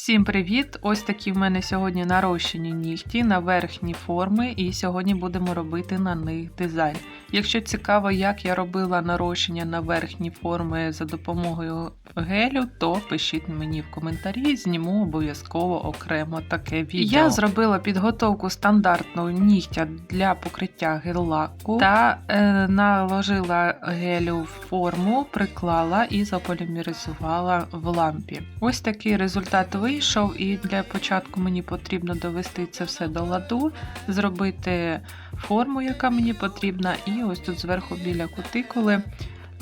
Всім привіт! Ось такі в мене сьогодні нарощені нігті на верхні форми, і сьогодні будемо робити на них дизайн. Якщо цікаво, як я робила нарощення на верхні форми за допомогою гелю, то пишіть мені в коментарі, зніму обов'язково окремо таке відео. Я зробила підготовку стандартного нігтя для покриття гель-лаку та е, наложила гелю в форму, приклала і заполімеризувала в лампі. Ось такий результат вийшов, і для початку мені потрібно довести це все до ладу, зробити форму, яка мені потрібна, і ось тут зверху біля кутикули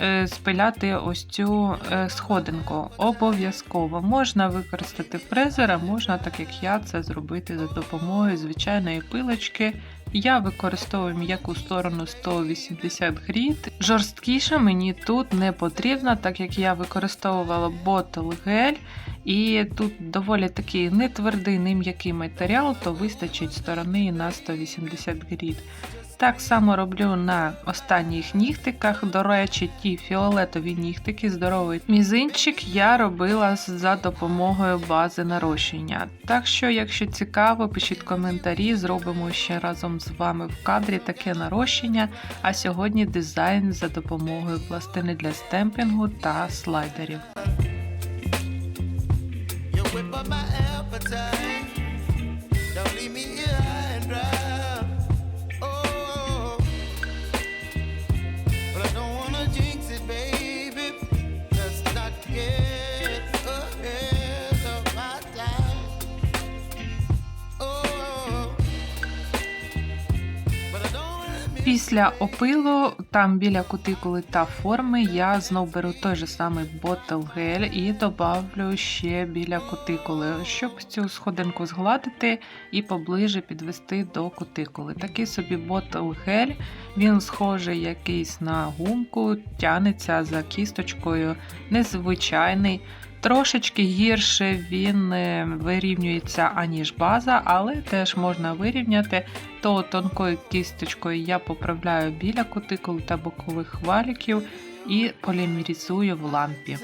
е, спиляти ось цю е, сходинку. Обов'язково можна використати фрезер, можна, так як я, це зробити за допомогою звичайної пилочки. Я використовую м'яку сторону 180 гріт. Жорсткіше мені тут не потрібно, так як я використовувала ботл гель, і тут доволі такий не твердий, не м'який матеріал, то вистачить сторони на 180 гріт. Так само роблю на останніх нігтиках. До речі, ті фіолетові нігтики, здоровий мізинчик я робила за допомогою бази нарощення. Так що, якщо цікаво, пишіть коментарі, зробимо ще разом з вами в кадрі таке нарощення. А сьогодні дизайн за допомогою пластини для стемпінгу та слайдерів. Appetite. Після опилу, там біля кутикули та форми, я знов беру той же самий ботл гель і добавлю ще біля кутикули, щоб цю сходинку згладити і поближе підвести до кутикули. Такий собі ботл гель, він схожий якийсь на гумку, тянеться за кісточкою, незвичайний. Трошечки гірше він вирівнюється, аніж база, але теж можна вирівняти. То тонкою кісточкою я поправляю біля кутикул та бокових валіків і полімерізую в лампі.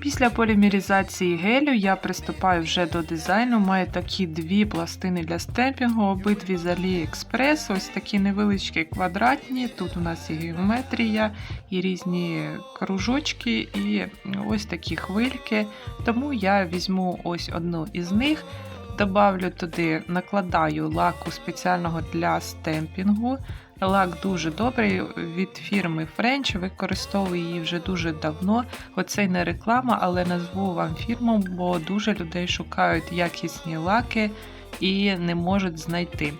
Після полімерізації гелю я приступаю вже до дизайну. Маю такі дві пластини для стемпінгу, обидві з AliExpress, ось такі невеличкі квадратні. Тут у нас і геометрія, і різні кружочки, і ось такі хвильки. Тому я візьму ось одну із них. Добавлю туди, накладаю лаку спеціального для стемпінгу. Лак дуже добрий від фірми French, використовую її вже дуже давно. Оце не реклама, але назву вам фірму, бо дуже людей шукають якісні лаки і не можуть знайти.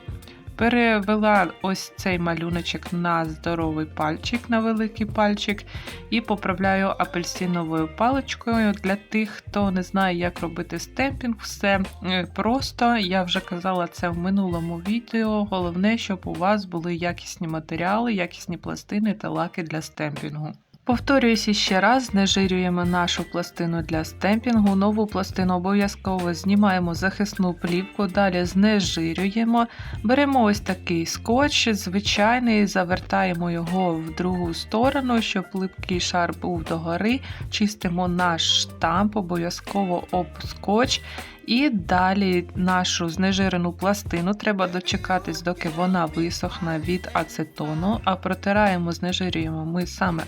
Перевела ось цей малюночок на здоровий пальчик, на великий пальчик, і поправляю апельсиновою паличкою. Для тих, хто не знає, як робити стемпінг, все е, просто. Я вже казала це в минулому відео. Головне, щоб у вас були якісні матеріали, якісні пластини та лаки для стемпінгу. Повторююся ще раз, знежирюємо нашу пластину для стемпінгу. Нову пластину обов'язково знімаємо захисну плівку, далі знежирюємо. Беремо ось такий скотч, звичайний, завертаємо його в другу сторону, щоб липкий шар був догори. Чистимо наш штамп, обов'язково об скотч. І далі нашу знежирену пластину треба дочекатись, доки вона висохне від ацетону, а протираємо, знежирюємо ми саме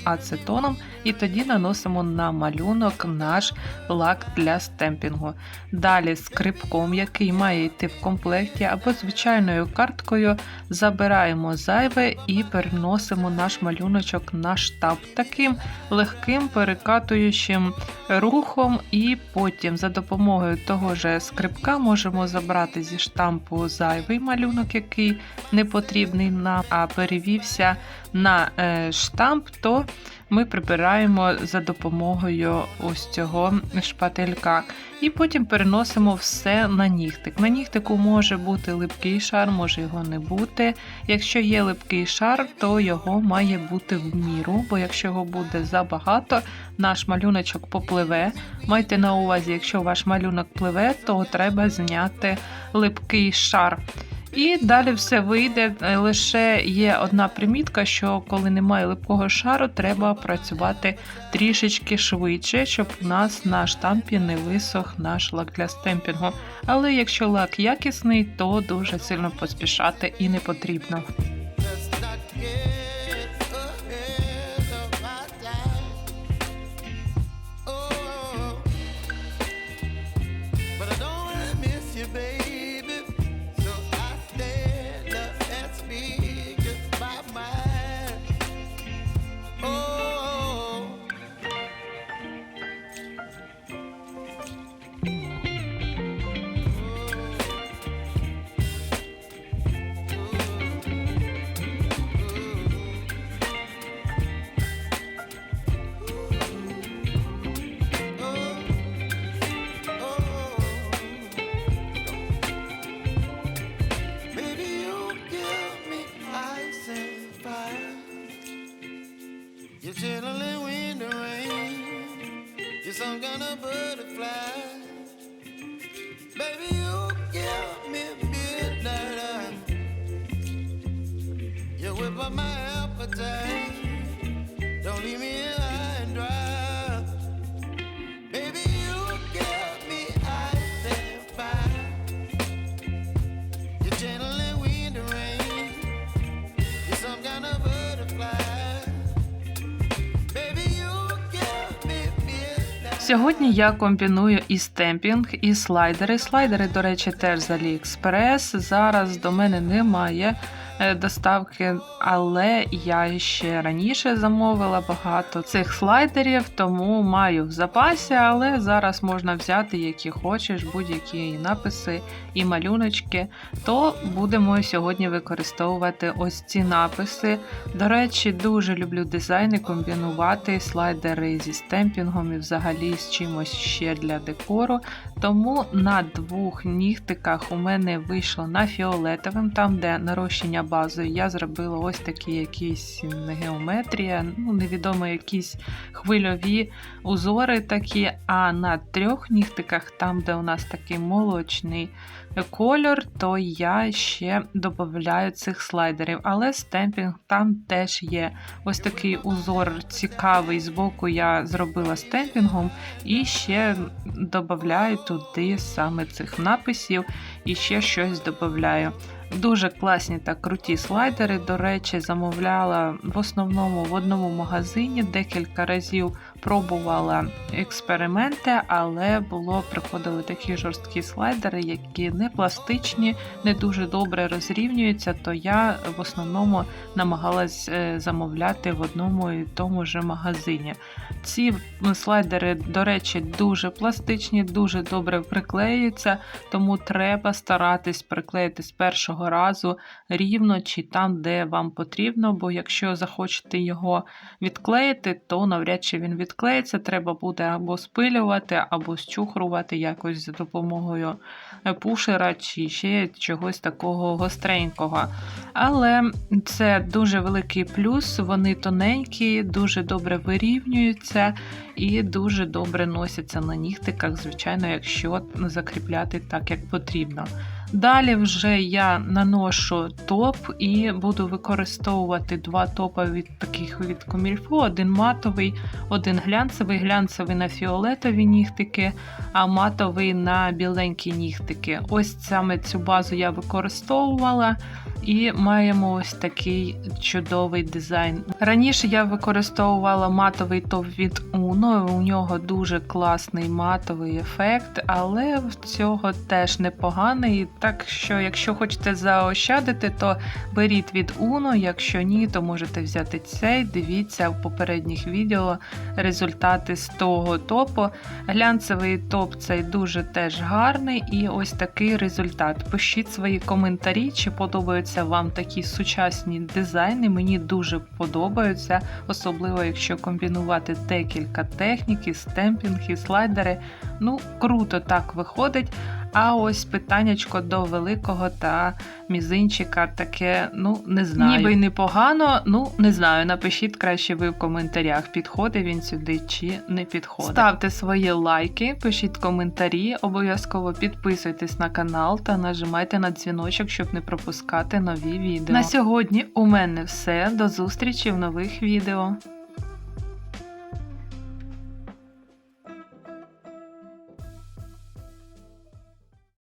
ацетоном, і тоді наносимо на малюнок наш лак для стемпінгу. Далі скрипком, який має йти в комплекті, або звичайною карткою, забираємо зайве і переносимо наш малюночок на штаб таким легким перекатуючим рухом, і потім за допомогою того ж скрипка можемо забрати зі штампу зайвий малюнок, який не потрібний нам, а перевівся на е, штамп, то ми прибираємо за допомогою ось цього шпателька. І потім переносимо все на нігтик. На нігтику може бути липкий шар, може його не бути. Якщо є липкий шар, то його має бути в міру, бо якщо його буде забагато, наш малюночок попливе. Майте на увазі, якщо ваш малюнок пливе, то треба зняти липкий шар. І далі все вийде. Е, Лише є одна примітка, що коли немає липкого шару, треба працювати трішечки швидше, щоб у нас на штампі не висох наш лак для стемпінгу. Але якщо лак якісний, то дуже сильно поспішати і не потрібно. Сьогодні я комбіную і стемпінг, і слайдери. Слайдери, до речі, теж з AliExpress. Зараз до мене немає доставки, але я ще раніше замовила багато цих слайдерів, тому маю в запасі, але зараз можна взяти, які хочеш, будь-які написи і малюночки. То будемо сьогодні використовувати ось ці написи. До речі, дуже люблю дизайни комбінувати слайдери зі стемпінгом і взагалі з чимось ще для декору. Тому на двох нігтиках у мене вийшло на фіолетовим, там, де нарощення базою, я зробила ось такі якісь не геометрія, ну невідомо якісь хвильові узори такі. А на трьох нігтиках, там, де у нас такий молочний кольор, то я ще додаю цих слайдерів. Але стемпінг там теж є. Ось такий узор цікавий. Збоку я зробила стемпінгом і ще додаю туди саме цих написів і ще щось додаю. Дуже класні та круті слайдери. До речі, замовляла в основному в одному магазині декілька разів пробувала експерименти, але було приходили такі жорсткі слайдери, які не пластичні, не дуже добре розрівнюються. То я в основному намагалась е, замовляти в одному і тому ж магазині. Ці слайдери, до речі, дуже пластичні, дуже добре приклеюються, тому треба старатись приклеїти з першого разу рівно чи там, де вам потрібно, бо якщо захочете його відклеїти, то навряд чи він відклеїться. Треба буде або спилювати, або щухрувати якось за допомогою пушера чи ще чогось такого гостренького. Але це дуже великий плюс, вони тоненькі, дуже добре вирівнюються і дуже добре носяться на нігтиках, звичайно, якщо закріпляти так, як потрібно. Далі вже я наношу топ і буду використовувати два топи від таких від комільфо: один матовий, один глянцевий, глянцевий на фіолетові нігтики, а матовий на біленькі нігтики. Ось саме цю базу я використовувала. І маємо ось такий чудовий дизайн. Раніше я використовувала матовий топ від Uno, у нього дуже класний матовий ефект, але в цього теж непоганий. Так що, якщо хочете заощадити, то беріть від Uno, якщо ні, то можете взяти цей. Дивіться в попередніх відео результати з того топу. Глянцевий топ цей дуже теж гарний, і ось такий результат. Пишіть свої коментарі, чи подобаються подобаються вам такі сучасні дизайни. Мені дуже подобаються, особливо якщо комбінувати декілька технік, і стемпінг, і слайдери. Ну, круто так виходить. А ось питаннячко до великого та мізинчика таке, ну не знаю. Ніби й непогано, ну не знаю. Напишіть краще ви в коментарях, підходить він сюди чи не підходить. Ставте свої лайки, пишіть коментарі, обов'язково підписуйтесь на канал та нажимайте на дзвіночок, щоб не пропускати нові відео. На сьогодні у мене все. До зустрічі в нових відео.